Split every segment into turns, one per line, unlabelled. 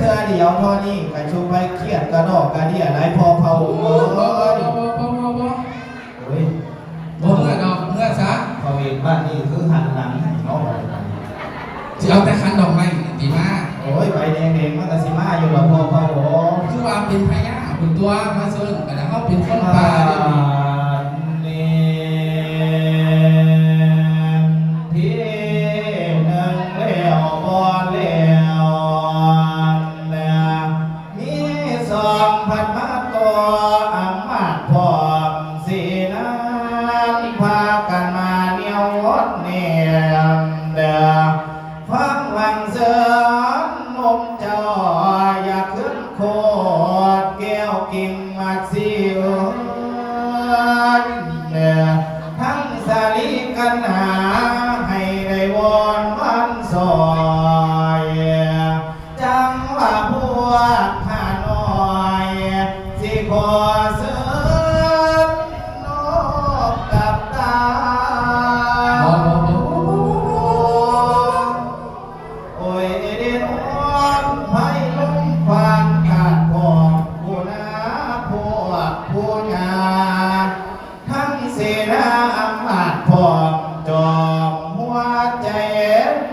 เธอเดียวเท่านี้กรชุมไปเครียดกระดอกกระเดียไรพอเผา
โอ้
เอ
โหบ่บ่้
ย
บ่บ่บ่บ่
โอ้ย
บ่เมื่อดอกเมื่อซะ
เขาเองบ้านนี่คือหันหลังให้น้อง
สิเอาแต่คันดอกไม้ดีมาก
โอ้ยใบแดงๆมันก็สิมาอยู่แล้วพอเผาโอ้
คือว่าเป็นพญาเป็นตัวมาเซิงแต่เขาเป็นคนป่าเด้อ
องพันมาตัวอำมาตย์พร้อสีนั้นพากันมาเหนียวอดเนียมเดือฟังหลังเสือนมจออยากขึ้นโคดแก้วกิ่งมาสี นาอำมาตย์พอมจอมหัวใจ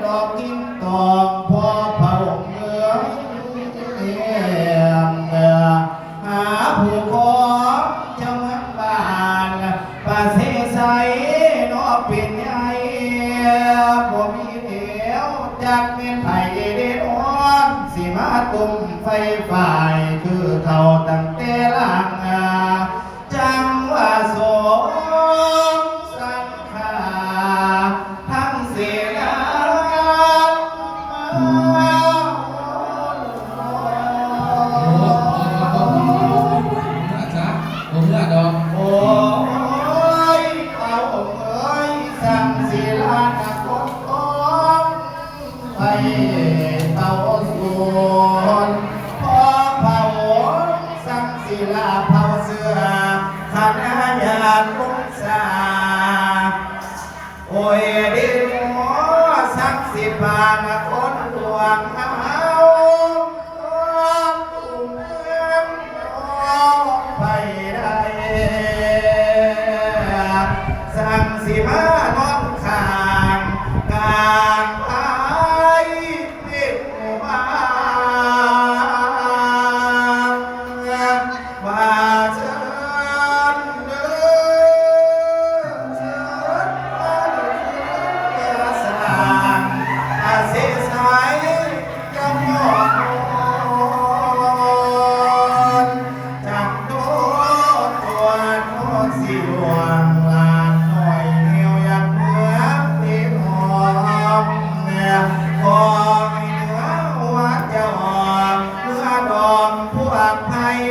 ดอกกินตองพ่อเผาเงือยหาผู้ขอจังบ้านป่าเสใสนอเป็นใหญ่บ่มีเดียวจากเป็นไผ่เด็ดอ่อนสิมาตุ่มไฟฝ่า เต่าสวน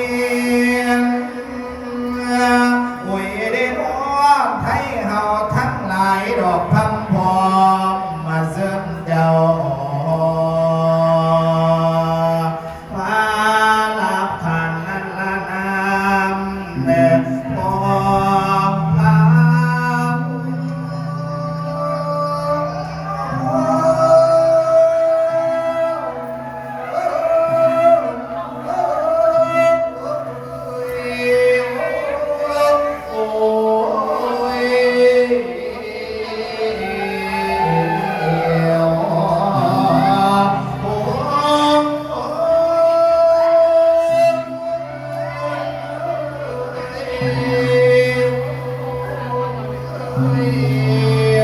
ไ Amen.